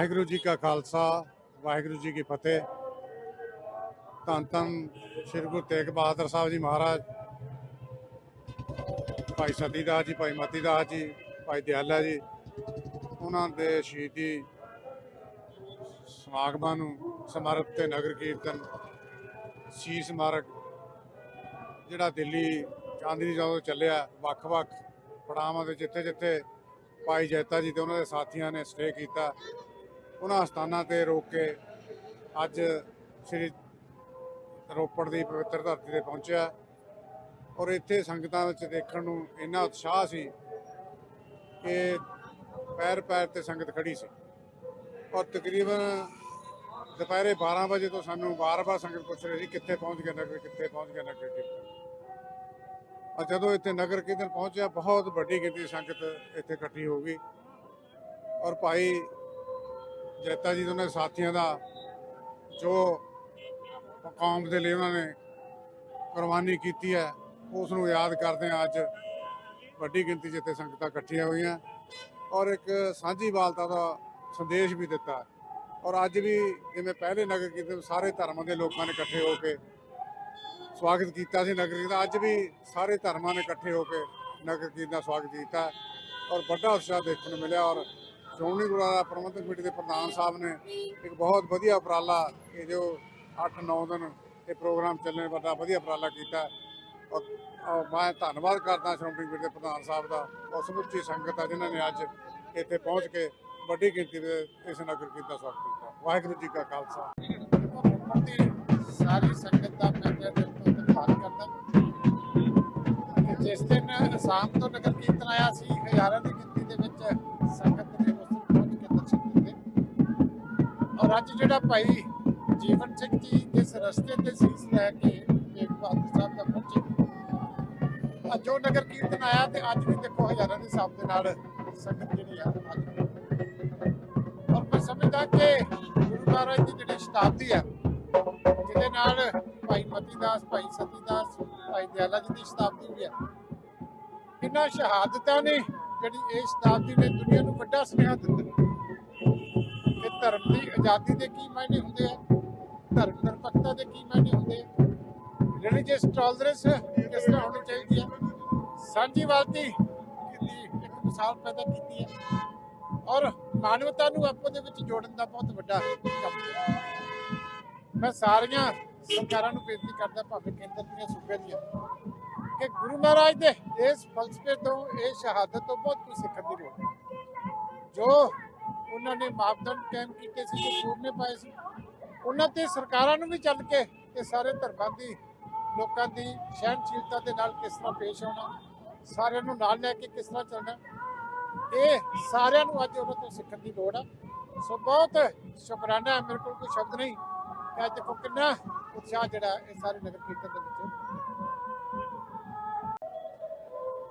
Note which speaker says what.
Speaker 1: ਵਾਹਿਗੁਰੂ ਜੀ ਕਾ ਖਾਲਸਾ, ਵਾਹਿਗੁਰੂ ਜੀ ਕੀ ਫਤਿਹ। ਧੰਨ ਧੰਨ ਸ੍ਰੀ ਗੁਰੂ ਤੇਗ ਬਹਾਦਰ ਸਾਹਿਬ ਜੀ ਮਹਾਰਾਜ। ਭਾਈ ਸਤੀ ਦਾਸ ਜੀ, ਭਾਈ ਮਤੀ ਦਾਸ ਜੀ, ਭਾਈ ਦਿਆਲਾ ਜੀ, ਉਹਨਾਂ ਦੇ ਸ਼ਹੀਦੀ ਸਮਾਗਮਾਂ ਨੂੰ ਸਮਰਪਿਤ ਤੇ ਨਗਰ ਕੀਰਤਨ ਸ਼ੀ ਸਮਾਰਕ, ਜਿਹੜਾ ਦਿੱਲੀ ਚਾਂਦਨੀ ਚੌਕ ਤੋਂ ਚੱਲਿਆ, ਵੱਖ-ਵੱਖ ਪੜਾਵਾਂ ਦੇ ਜਿੱਥੇ-ਜਿੱਥੇ ਭਾਈ ਜੈਤਾ ਜੀ ਤੇ ਉਹਨਾਂ ਦੇ ਸਾਥੀਆਂ ਨੇ ਸਟੇ ਕੀਤਾ। ਉਹਨਾਂ ਸਥਾਨਾਂ ਤੇ ਰੋਕ ਕੇ ਅੱਜ ਸ੍ਰੀ ਰੋਪੜ ਦੀ ਪਵਿੱਤਰ ਧਰਤੀ ਤੇ ਪਹੁੰਚਿਆ। ਔਰ ਇੱਥੇ ਸੰਗਤਾਂ ਵਿੱਚ ਦੇਖਣ ਨੂੰ ਇੰਨਾ ਉਤਸ਼ਾਹ ਸੀ ਕਿ ਪੈਰ ਪੈਰ ਤੇ ਸੰਗਤ ਖੜੀ ਸੀ। ਔਰ ਤਕਰੀਬਨ ਦੁਪਹਿਰੇ 12 ਵਜੇ ਤੋਂ ਸਾਨੂੰ ਵਾਰ-ਵਾਰ ਸੰਗਤ ਪੁੱਛ ਰਹੀ ਸੀ, ਕਿੱਥੇ ਪਹੁੰਚ ਗਿਆ ਨਗਰ, ਕਿੱਥੇ ਪਹੁੰਚ ਗਿਆ ਨਗਰ ਕੀਰਤਨ? ਔਰ ਜਦੋਂ ਇੱਥੇ ਨਗਰ ਕੀਰਤਨ ਪਹੁੰਚਿਆ, ਬਹੁਤ ਵੱਡੀ ਗਿਣਤੀ ਸੰਗਤ ਇੱਥੇ ਇਕੱਠੀ ਹੋ ਗਈ। ਔਰ ਭਾਈ ਜੈਤਾ ਜੀ ਦੇ ਉਹਨਾਂ ਦੇ ਸਾਥੀਆਂ ਦਾ, ਜੋ ਕੌਮ ਦੇ ਲਈ ਉਹਨਾਂ ਨੇ ਕੁਰਬਾਨੀ ਕੀਤੀ ਹੈ, ਉਸ ਨੂੰ ਯਾਦ ਕਰਦੇ ਹਾਂ ਅੱਜ। ਵੱਡੀ ਗਿਣਤੀ 'ਚ ਇੱਥੇ ਸੰਗਤਾਂ ਇਕੱਠੀਆਂ ਹੋਈਆਂ ਔਰ ਇੱਕ ਸਾਂਝੀ ਵਾਲਤਾ ਦਾ ਸੰਦੇਸ਼ ਵੀ ਦਿੱਤਾ। ਔਰ ਅੱਜ ਵੀ ਜਿਵੇਂ ਪਹਿਲੇ ਨਗਰ ਕੀਰਤਨ ਸਾਰੇ ਧਰਮਾਂ ਦੇ ਲੋਕਾਂ ਨੇ ਇਕੱਠੇ ਹੋ ਕੇ ਸਵਾਗਤ ਕੀਤਾ ਸੀ ਨਗਰ ਕੀਰਤਨ, ਅੱਜ ਵੀ ਸਾਰੇ ਧਰਮਾਂ ਨੇ ਇਕੱਠੇ ਹੋ ਕੇ ਨਗਰ ਕੀਰਤਨ ਦਾ ਸਵਾਗਤ ਕੀਤਾ ਔਰ ਵੱਡਾ ਉਤਸ਼ਾਹ ਦੇਖਣ ਨੂੰ ਮਿਲਿਆ ਔਰ ਸ਼੍ਰੋਮਣੀ ਗੁਰਦੁਆਰਾ ਪ੍ਰਬੰਧਕ ਕਮੇਟੀ ਦੇ ਪ੍ਰਧਾਨ ਸਾਹਿਬ ਨੇ ਇੱਕ ਬਹੁਤ ਵਧੀਆ ਉਪਰਾਲਾ, ਇਹ ਜੋ 8-9 ਦਿਨ ਇਹ ਪ੍ਰੋਗਰਾਮ ਚੱਲਣ ਵੱਡਾ ਵਧੀਆ ਉਪਰਾਲਾ ਕੀਤਾ। ਔਰ ਮੈਂ ਧੰਨਵਾਦ ਕਰਦਾ ਸ਼੍ਰੋਮਣੀ ਕਮੇਟੀ ਦੇ ਪ੍ਰਧਾਨ ਸਾਹਿਬ ਦਾ ਔਰ ਸਮੁੱਚੀ ਸੰਗਤ ਆ ਜਿਨ੍ਹਾਂ ਨੇ ਅੱਜ ਇੱਥੇ ਪਹੁੰਚ ਕੇ ਵੱਡੀ ਗਿਣਤੀ ਵਿੱਚ ਇਸ ਨਗਰ ਕੀਰਤਨ ਸਵਾਗਤ ਕੀਤਾ। ਵਾਹਿਗੁਰੂ ਜੀ ਕਾ ਖਾਲਸਾ।
Speaker 2: ਸਾਰੀ ਸੰਗਤ ਦਾ ਮੈਂ ਤਹਿ ਦਿਲ ਤੋਂ ਧੰਨਵਾਦ ਕਰਦਾ। ਜਿਸ ਦਿਨ ਅਸਾਮ ਤੋਂ ਨਗਰ ਕੀਰਤਨ ਆਇਆ ਸੀ, ਹਜ਼ਾਰਾਂ ਦੀ ਦੇ ਵਿੱਚ ਸੰਗਤ ਨੇ ਉਸ ਪਹੁੰਚ ਕੇ ਦਰਸ਼ਨ ਕੀਤੇ। ਔਰ ਅੱਜ ਜਿਹੜਾ ਭਾਈ ਜੀਵਨ ਸਿੰਘ ਜੀ ਜਿਸ ਰਸਤੇ ਤੇ ਸੀਸ ਲੈ ਕੇ ਤੇਗ ਬਹਾਦਰ ਸਾਹਿਬ ਦਾ ਪਹੁੰਚੇ। ਅੱਜ ਉਹ ਨਗਰ ਕੀਰਤਨ ਆਇਆ ਤੇ ਅੱਜ ਵੀ ਦੇਖੋ ਹਜ਼ਾਰਾਂ ਦੇ ਹਿਸਾਬ ਦੇ ਨਾਲ ਸੰਗਤ ਜਿਹੜੀ ਆ ਔਰ ਮੈਂ ਸਮਝਦਾ ਕਿ ਗੁਰੂ ਮਹਾਰਾਜ ਦੀ ਜਿਹੜੀ ਸ਼ਤਾਬਦੀ ਹੈ ਜਿਹਦੇ ਨਾਲ ਭਾਈ ਮਤੀ ਦਾਸ ਭਾਈ ਸਤੀ ਦਾਸ ਭਾਈ ਦਿਆਲਾ ਜੀ ਦੀ ਸ਼ਤਾਬਦੀ ਵੀ ਹੈ ਇਹਨਾਂ ਸ਼ਹਾਦਤਾਂ ਨੇ ਜਿਹੜੀ ਇਹ ਸ਼ਤਾਬਦੀ ਨੇ ਦੁਨੀਆ ਨੂੰ ਵੱਡਾ ਸੁਨੇਹਾ ਦਿੱਤਾ। ਕਿ ਧਰਮ ਦੀ ਆਜ਼ਾਦੀ ਦੇ ਕੀ ਮਾਇਨੇ ਹੁੰਦੇ ਆ? ਧਰਮ ਨਿਰਪੱਖਤਾ ਦੇ ਕੀ ਮਾਇਨੇ ਹੁੰਦੇ ਆ? ਰਿਲੀਜੀਅਸ ਟੋਲਰੈਂਸ ਕਿਸ ਤਰ੍ਹਾਂ ਹੋਣੀ ਚਾਹੀਦੀ ਹੈ ਸਾਂਝੀਵਾਲਤੀ ਦੀ ਇੱਕ ਮਿਸਾਲ ਪੈਦਾ ਕੀਤੀ ਹੈ ਔਰ ਮਾਨਵਤਾ ਨੂੰ ਆਪੋ ਦੇ ਵਿੱਚ ਜੋੜਨ ਦਾ ਬਹੁਤ ਵੱਡਾ ਕੰਮ ਹੈ ਮੈਂ ਸਾਰੀਆਂ ਸਰਕਾਰਾਂ ਨੂੰ ਬੇਨਤੀ ਕਰਦਾ, ਭਾਵੇਂ ਕੇਂਦਰ ਦੀਆਂ ਸੂਬੇ ਦੀਆਂ। ਕਿ ਗੁਰੂ ਮਹਾਰਾਜ ਦੇ ਇਸ ਫਲਸਫੇ ਤੋਂ ਇਹ ਸ਼ਹਾਦਤ ਤੋਂ ਬਹੁਤ ਕੁਝ ਸਿੱਖਣ ਦੀ ਲੋੜ ਹੈ। ਜੋ ਉਹਨਾਂ ਨੇ ਮਾਪਦੰਡ ਕਾਇਮ ਕੀਤੇ ਸੀ, ਜੋ ਨੇ ਪਾਏ ਸੀ, ਉਹਨਾਂ ਤੇ ਸਰਕਾਰਾਂ ਨੂੰ ਵੀ ਚੱਲ ਕੇ ਇਹ ਸਾਰੇ ਧਰਮਾਂ ਦੀ, ਲੋਕਾਂ ਦੀ ਸਹਿਣਸ਼ੀਲਤਾ ਦੇ ਨਾਲ ਕਿਸ ਤਰ੍ਹਾਂ ਪੇਸ਼ ਆਉਣਾ, ਸਾਰਿਆਂ ਨੂੰ ਨਾਲ ਲੈ ਕੇ ਕਿਸ ਤਰ੍ਹਾਂ ਚੱਲਣਾ, ਇਹ ਸਾਰਿਆਂ ਨੂੰ ਅੱਜ ਉਹਨਾਂ ਤੋਂ ਸਿੱਖਣ ਦੀ ਲੋੜ ਆ ਸੋ ਬਹੁਤ ਸ਼ੁਕਰਾਨਾ ਮੇਰੇ ਕੋਲ ਕੋਈ ਸ਼ਬਦ ਨਹੀਂ। ਕਿ ਅੱਜ ਦੇਖੋ ਕਿੰਨਾ ਉਤਸ਼ਾਹ ਜਿਹੜਾ ਇਹ ਸਾਰੇ ਨਗਰ ਕੀਰਤਨ ਦੇ ਵਿੱਚ।